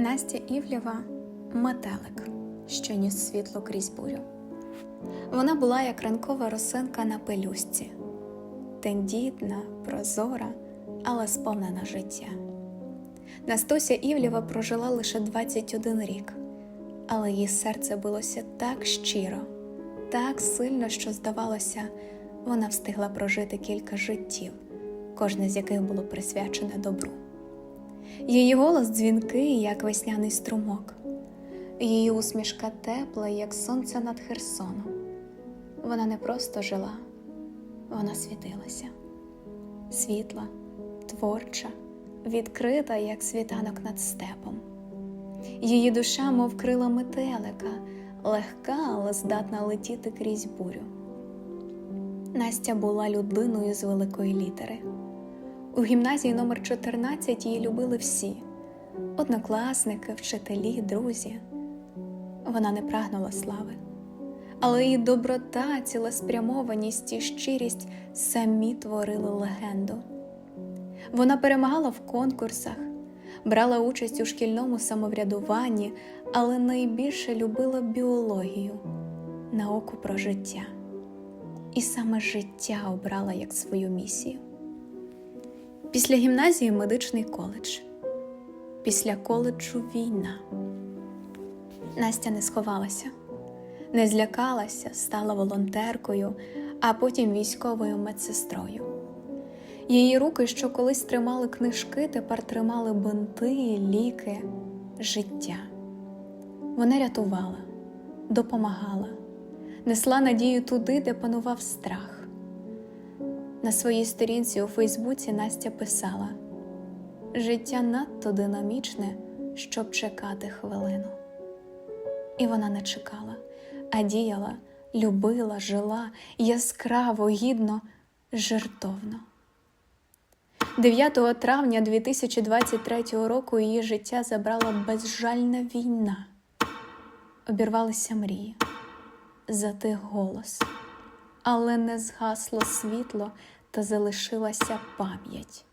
Настя Івлєва метелик, що ніс світло крізь бурю. Вона була як ранкова росинка на пелюстці, тендітна, прозора, але сповнена життя. Настуся Івлєва прожила лише 21 рік, але її серце билося так щиро, так сильно, що, здавалося, вона встигла прожити кілька життів, кожне з яких було присвячене добру. Її голос дзвінкий, як весняний струмок, її усмішка тепла, як сонце над Херсоном. Вона не просто жила, вона світилася, світла, творча, відкрита, як світанок над степом. Її душа, мов крила метелика, легка, але здатна летіти крізь бурю. Настя була людиною з великої літери. У гімназії номер 14 її любили всі однокласники, вчителі, друзі. Вона не прагнула слави, але її доброта, цілеспрямованість і щирість самі творили легенду. Вона перемагала в конкурсах, брала участь у шкільному самоврядуванні, але найбільше любила біологію, науку про життя. І саме життя обрала як свою місію. Після гімназії медичний коледж, після коледжу війна. Настя не сховалася, не злякалася, стала волонтеркою, а потім військовою медсестрою. Її руки, що колись тримали книжки, тепер тримали бинти, ліки, життя. Вона рятувала, допомагала, несла надію туди, де панував страх. На своїй сторінці у Фейсбуці Настя писала: Життя надто динамічне, щоб чекати хвилину. І вона не чекала, а діяла, любила, жила яскраво, гідно, жертовно. 9 травня 2023 року її життя забрала безжальна війна. Обірвалися мрії, затих голос але не згасло світло та залишилася пам'ять.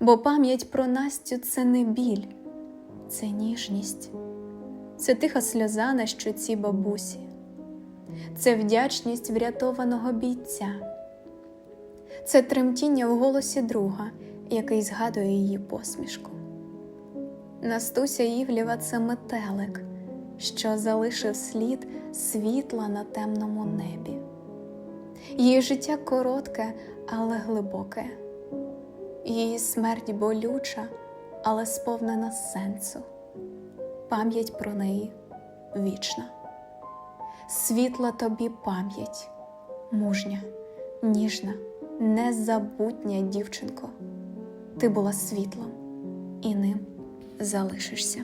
Бо пам'ять про Настю це не біль, це ніжність, це тиха сльоза на щоці бабусі, це вдячність врятованого бійця, це тремтіння в голосі друга, який згадує її посмішку. Настуся Івлєва це метелик, що залишив слід світла на темному небі. Її життя коротке, але глибоке, її смерть болюча, але сповнена сенсу. Пам'ять про неї вічна. Світла тобі пам'ять, мужня, ніжна, незабутня дівчинко. Ти була світлом і ним залишишся.